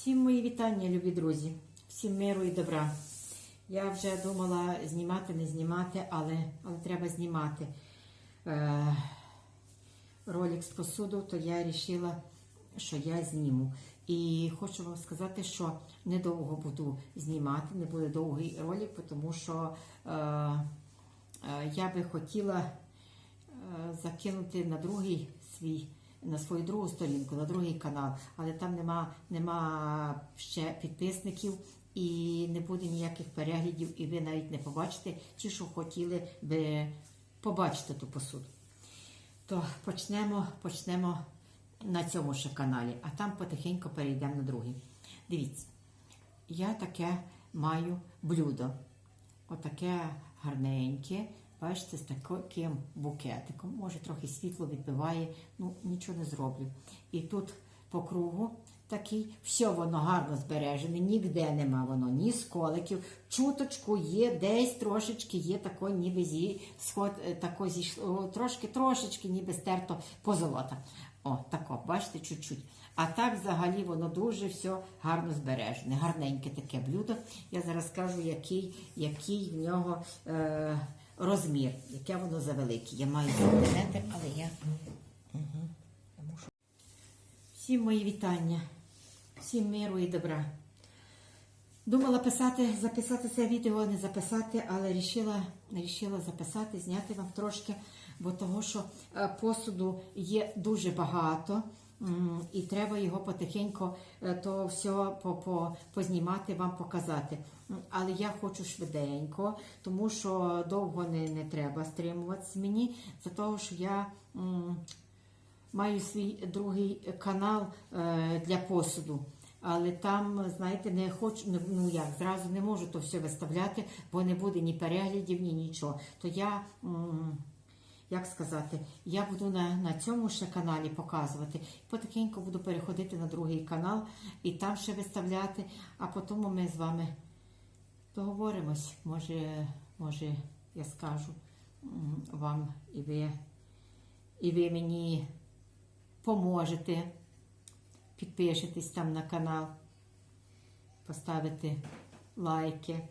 Всім мої вітання, любі друзі, всім миру і добра. Я вже думала знімати, не знімати, але, але треба знімати е, ролик з посуду, то я вирішила, що я зніму. І хочу вам сказати, що недовго буду знімати, не буде довгий ролик, тому що е, е, я би хотіла е, закинути на другий свій. На свою другу сторінку, на другий канал, але там нема, нема ще підписників і не буде ніяких переглядів, і ви навіть не побачите ті, що хотіли би побачити ту посуду. То почнемо, почнемо на цьому ще каналі, а там потихеньку перейдемо на другий. Дивіться, я таке маю блюдо. Отаке гарненьке. Бачите, з таким букетиком. Може, трохи світло відбиває, ну нічого не зроблю. І тут по кругу такий, все воно гарно збережене, ніде нема воно, ні сколиків. Чуточку є, десь трошечки є тако, ніби зі сход е, тако зійшло, трошки, трошечки, ніби стерто позолота. О, тако, бачите, чуть-чуть. А так взагалі воно дуже все гарно збережене. Гарненьке таке блюдо. Я зараз скажу, який, який в нього е, розмір, яке воно завелике. Я маю сантиметр, але я. Угу. Всім мої вітання, всім миру і добра. Думала писати, записати це відео, не записати, але вирішила, вирішила записати, зняти вам трошки, бо того, що е, посуду є дуже багато, і треба його потихеньку е, то все по, по, познімати, вам показати. Але я хочу швиденько, тому що довго не, не треба стримуватися мені, за того, що я. м, Маю свій другий канал е, для посуду. Але там, знаєте, не хочу, ну як, зразу не можу то все виставляти, бо не буде ні переглядів, ні нічого. То я, м, як сказати, я буду на, на цьому ще каналі показувати. Потихеньку буду переходити на другий канал і там ще виставляти, а потім ми з вами договоримось. Може, може, я скажу вам і ви, і ви мені поможете, підпишетесь там на канал, поставити лайки.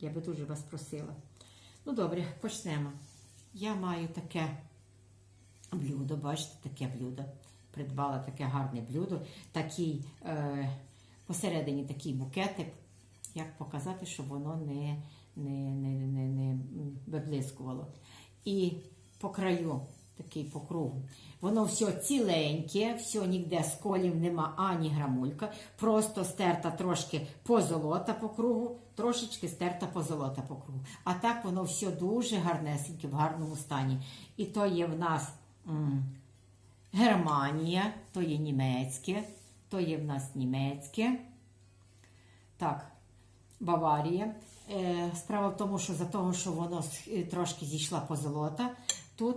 Я би дуже вас просила. Ну добре, почнемо. Я маю таке блюдо, бачите, таке блюдо. Придбала таке гарне блюдо, такий е, посередині такий букетик. Як показати, щоб воно не, не, не, не, не виблискувало. І по краю, такий по кругу. Воно все ціленьке, все ніде сколів нема ані грамулька. Просто стерта трошки позолота по кругу, трошечки стерта позолота по кругу. А так воно все дуже гарнесеньке, в гарному стані. І то є в нас м, Германія, то є німецьке, то є в нас німецьке. Так, Баварія. Е, Справа в тому, що за того, що воно трошки зійшла позолота тут,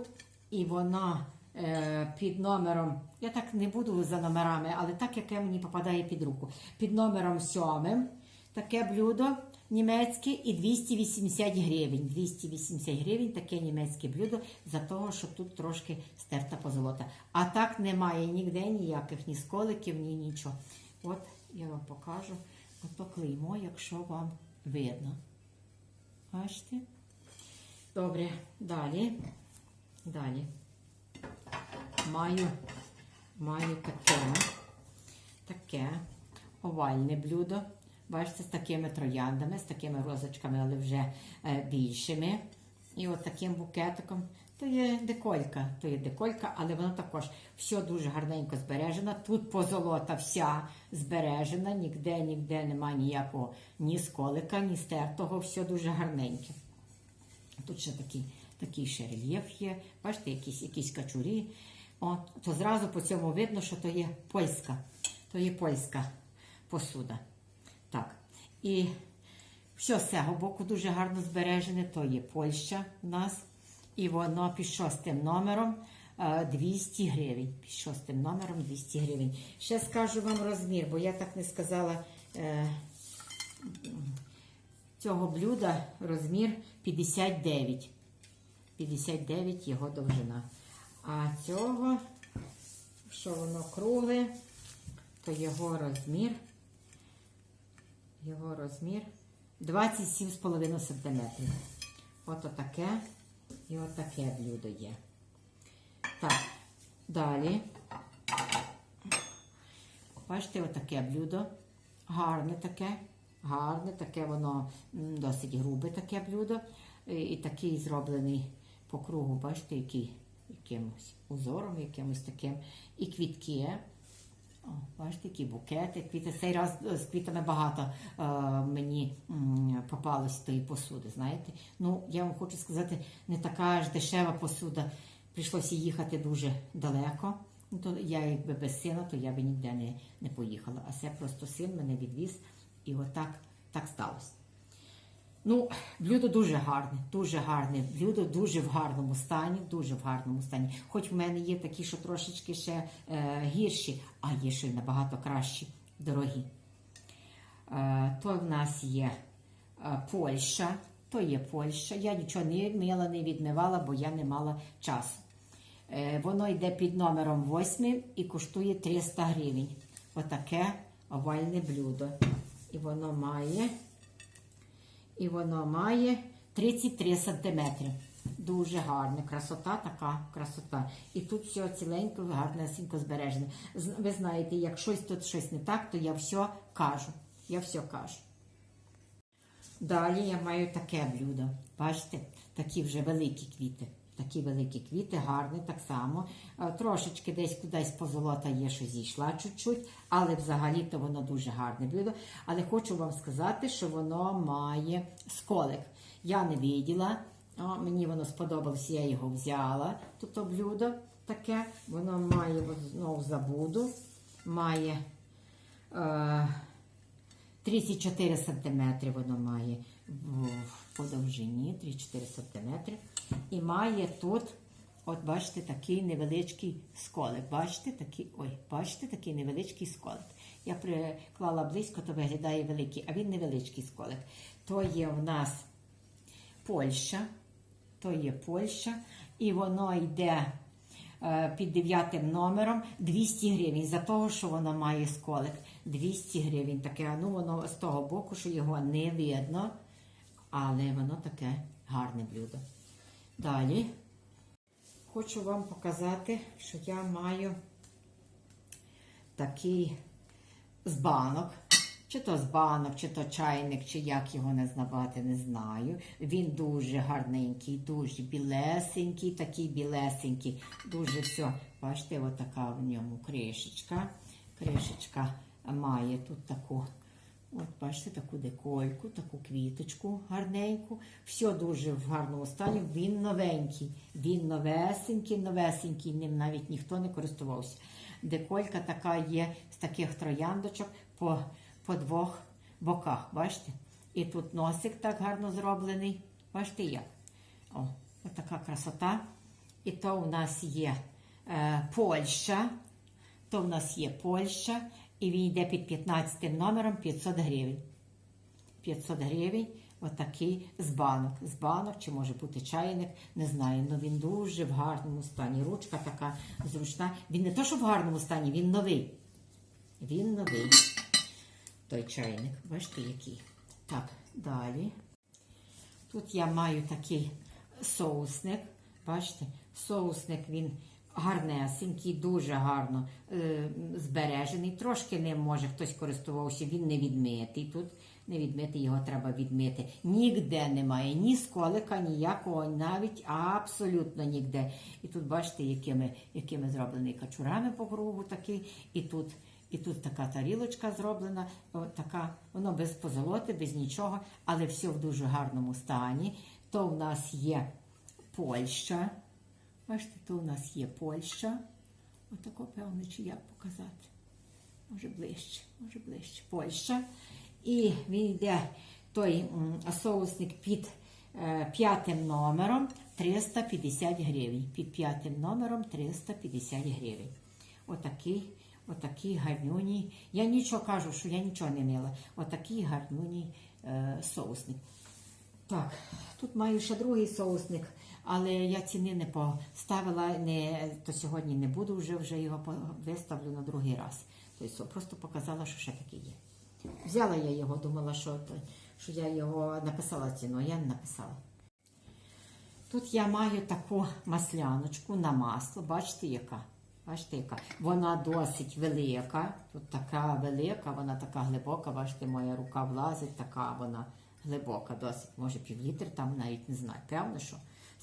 і вона е, під номером, я так не буду за номерами, але так, яке мені попадає під руку. Під номером сьомим таке блюдо німецьке і 280 гривень. 280 гривень таке німецьке блюдо за того, що тут трошки стерта позолота. А так немає ніде ніяких ні сколиків, ні нічого. От я вам покажу. Ото клеймо, якщо вам видно. Бачите? Добре, далі. Далі. Маю, маю таке, таке овальне блюдо. Бачите, з такими трояндами, з такими розочками, але вже е, більшими. І от таким букетиком. То є деколька, то є деколька, але воно також все дуже гарненько збережено. Тут позолота вся збережена, ніде, ніде немає ніякого ні сколика, ні стертого, все дуже гарненьке. Тут ще такий, такий ще рельєф є. Бачите, якісь, якісь качурі. От, то зразу по цьому видно, що то є польська. То є польська посуда. Так. І все з цього боку дуже гарно збережене. То є Польща в нас. І воно під шостим номером е, 200 гривень. Під шостим номером 200 гривень. Ще скажу вам розмір, бо я так не сказала. Е, цього блюда розмір 59. 59 його довжина. А цього, що воно кругле, то його розмір, його розмір 27,5 см. От таке і отаке блюдо є. Так, далі. Бачите, отаке блюдо. Гарне таке. Гарне таке, воно досить грубе таке блюдо. І такий зроблений по кругу, бачите, який якимось узором, якимось таким. І квітки. О, бачите, які букети, квіти. Цей раз е, з квітами багато е, мені попалось тої посуди, знаєте. Ну, я вам хочу сказати, не така ж дешева посуда. Прийшлося їхати дуже далеко. Ну, то я якби без сина, то я би ніде не, не поїхала. А це просто син мене відвіз, і отак так сталося. Ну, блюдо дуже гарне, дуже гарне. Блюдо дуже в гарному стані, дуже в гарному стані. Хоч в мене є такі, що трошечки ще е, гірші, а є ще набагато кращі, дорогі. Е, то в нас є е, Польща, то є Польща. Я нічого не мила, не відмивала, бо я не мала часу. Е, воно йде під номером 8 і коштує 300 гривень. Отаке овальне блюдо. І воно має. І воно має 33 сантиметри. Дуже гарна красота така красота. І тут все ціленько, гарнесенько збережене. Ви знаєте, як щось тут щось не так, то я все кажу. Я все кажу. Далі я маю таке блюдо. Бачите, такі вже великі квіти. Такі великі квіти, гарні так само. Е, Трошечки десь кудись позолота є, що зійшла чуть-чуть, але взагалі-то воно дуже гарне блюдо. Але хочу вам сказати, що воно має сколик. Я не виділа, о, мені воно сподобалось, я його взяла. Тут то блюдо таке, воно має знову забуду, має. Е, 34 сантиметри воно має в подовжині, 3-4 сантиметри. І має тут, от бачите, такий невеличкий сколик. Бачите, такий, ой, бачите, такий невеличкий сколик. Я приклала близько, то виглядає великий, а він невеличкий сколик. То є в нас Польща, то є Польща, і воно йде е, під дев'ятим номером 200 гривень за того, що воно має сколик. 200 гривень таке, ну воно з того боку, що його не видно, але воно таке гарне блюдо. Далі хочу вам показати, що я маю такий з банок. Чи то з банок, чи то чайник, чи як його назвати, не знаю. Він дуже гарненький, дуже білесенький, такий білесенький, дуже все. Бачите, отака в ньому кришечка. Кришечка має тут таку, от бачите, таку декольку, таку квіточку гарненьку. Все дуже в гарному стані. Він новенький, він новесенький, новесенький, ним навіть ніхто не користувався. Деколька така є з таких трояндочок по, по двох боках. Бачите? І тут носик так гарно зроблений. Бачите як? О, така красота. І то у нас є е, Польща. То в нас є Польща, і він йде під 15 номером 500 гривень. 500 гривень, отакий з банок. З банок, чи може бути чайник, не знаю. але він дуже в гарному стані. Ручка така зручна. Він не то, що в гарному стані, він новий. Він новий. Той чайник. Бачите, який. Так, далі. Тут я маю такий соусник. Бачите, соусник він гарнесенький, дуже гарно е, збережений. Трошки ним може хтось користувався, він не відмитий. Тут не відмити, його треба відмити. Ніде немає, ні сколика, ніякого, навіть абсолютно ніде. І тут бачите, якими, якими зроблений качурами по кругу такий. І тут, і тут така тарілочка зроблена, така, воно без позолоти, без нічого, але все в дуже гарному стані. То в нас є Польща. Бачите, то у нас є Польща. Отако, певно, чи як показати. Може ближче, може ближче. Польща. І він йде той соусник під е, п'ятим номером 350 гривень. Під п'ятим номером 350 гривень. Отакий, отакий гарнюній. Я нічого кажу, що я нічого не мила. Отакий гарнюній е, соусник. Так, тут маю ще другий соусник, але я ціни не поставила, не, то сьогодні не буду вже, вже його виставлю на другий раз. Тобто просто показала, що ще таке є. Взяла я його, думала, що, що я його написала ціну, а я не написала. Тут я маю таку масляночку на масло. Бачите, яка? Бачите, яка? Вона досить велика. Тут така велика, вона така глибока. Бачите, моя рука влазить, така вона глибока, досить, може півлітри, там навіть не знаю. Певно, що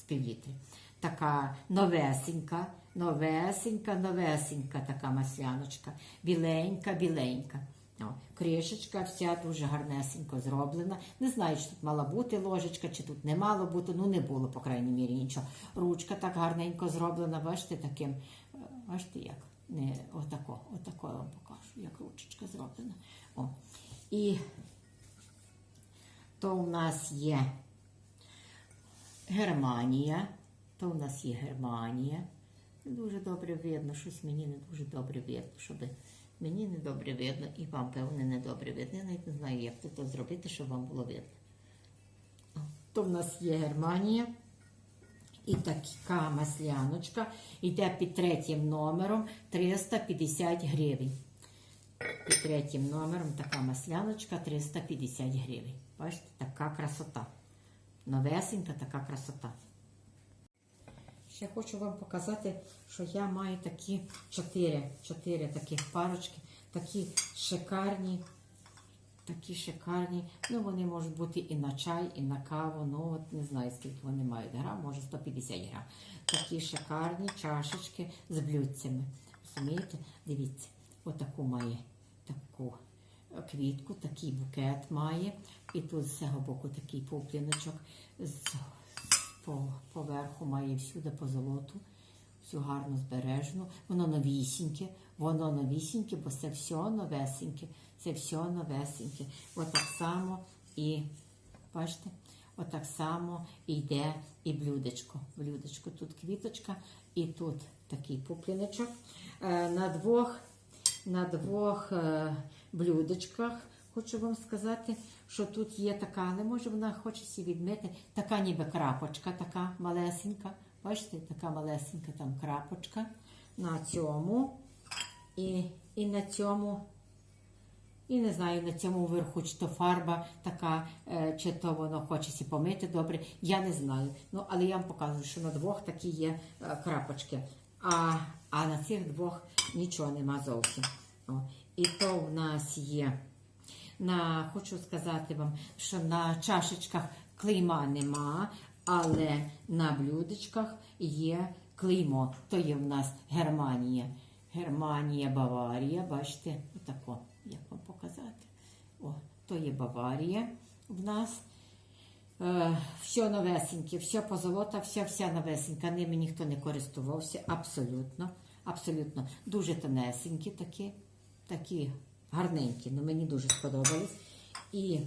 півлітри. Така новесенька, новесенька, новесенька така масляночка. Біленька, біленька. О, кришечка вся дуже гарнесенько зроблена. Не знаю, чи тут мала бути ложечка, чи тут не мало бути. Ну не було, по крайній мірі, нічого. Ручка так гарненько зроблена, бачите, таким. е, Бачите, як? Не, отако, отако я вам покажу, як ручечка зроблена. О. І то у нас є Германія. То у нас є Германія. Дуже добре видно, щось мені не дуже добре видно, щоб мені не добре видно і вам, певне, не добре видно. Я навіть не знаю, як це то зробити, щоб вам було видно. То в нас є Германія. І така масляночка йде під третім номером 350 гривень. Під третім номером така масляночка 350 гривень. Бачите, така красота. Новесенька така красота. Ще хочу вам показати, що я маю такі чотири, чотири таких парочки, такі шикарні, такі шикарні. Ну, вони можуть бути і на чай, і на каву. Ну, от не знаю, скільки вони мають грам, може 150 грам. Такі шикарні чашечки з блюдцями. Розумієте? Дивіться, отаку має таку квітку, такий букет має. І тут з цього боку такий пупліночок. З по, поверху має всюди по золоту, всю гарно збережену. Воно новісіньке, воно новісіньке, бо це все новесеньке, це все новесеньке. Отак само і, бачите, отак само йде і блюдечко. Блюдечко. Тут квіточка і тут такий пупліночок. На двох, на двох е, блюдечках хочу вам сказати, що тут є така, але може вона хоче сі відмити, така ніби крапочка, така малесенька. Бачите, така малесенька там крапочка на цьому. І, і на цьому, і не знаю, на цьому верху, чи то фарба така, е, чи то воно хоче сі помити добре. Я не знаю. Ну, але я вам показую, що на двох такі є е, крапочки. А, а на цих двох нічого нема зовсім. О, і то в нас є. На, хочу сказати вам, що на чашечках клейма нема, але на блюдечках є клеймо. То є в нас Германія. Германія, Баварія. Бачите, отако, як вам показати. О, то є Баварія в нас. Е, все новесеньке, все позолота, все вся новесенька. Ними ніхто не користувався. Абсолютно. Абсолютно. Дуже тонесенькі такі, такі гарненькі. Ну, мені дуже сподобались. І,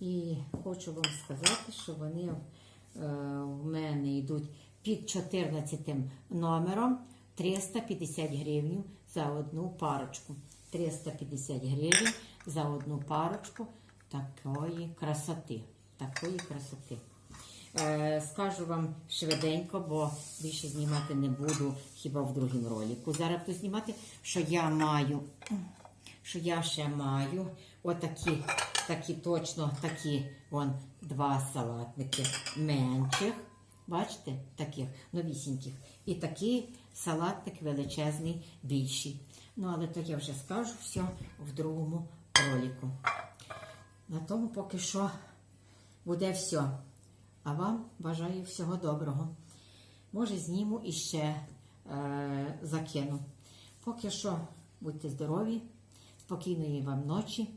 і хочу вам сказати, що вони е, в мене йдуть під 14 номером 350 гривень за одну парочку. 350 гривень за одну парочку такої красоти. Такої красоти. Е, скажу вам швиденько, бо більше знімати не буду хіба в другому ролику. Зараз буду знімати, що я маю, що я ще маю отакі, такі точно такі вон два салатники менших. Бачите, таких новісіньких. І такий салатник величезний, більший. Ну, але то я вже скажу все в другому ролику. На тому поки що буде все. А вам бажаю всього доброго. Може, зніму і ще е, закину. Поки що будьте здорові, спокійної вам ночі.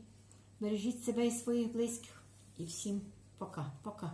Бережіть себе і своїх близьких. І всім пока-пока.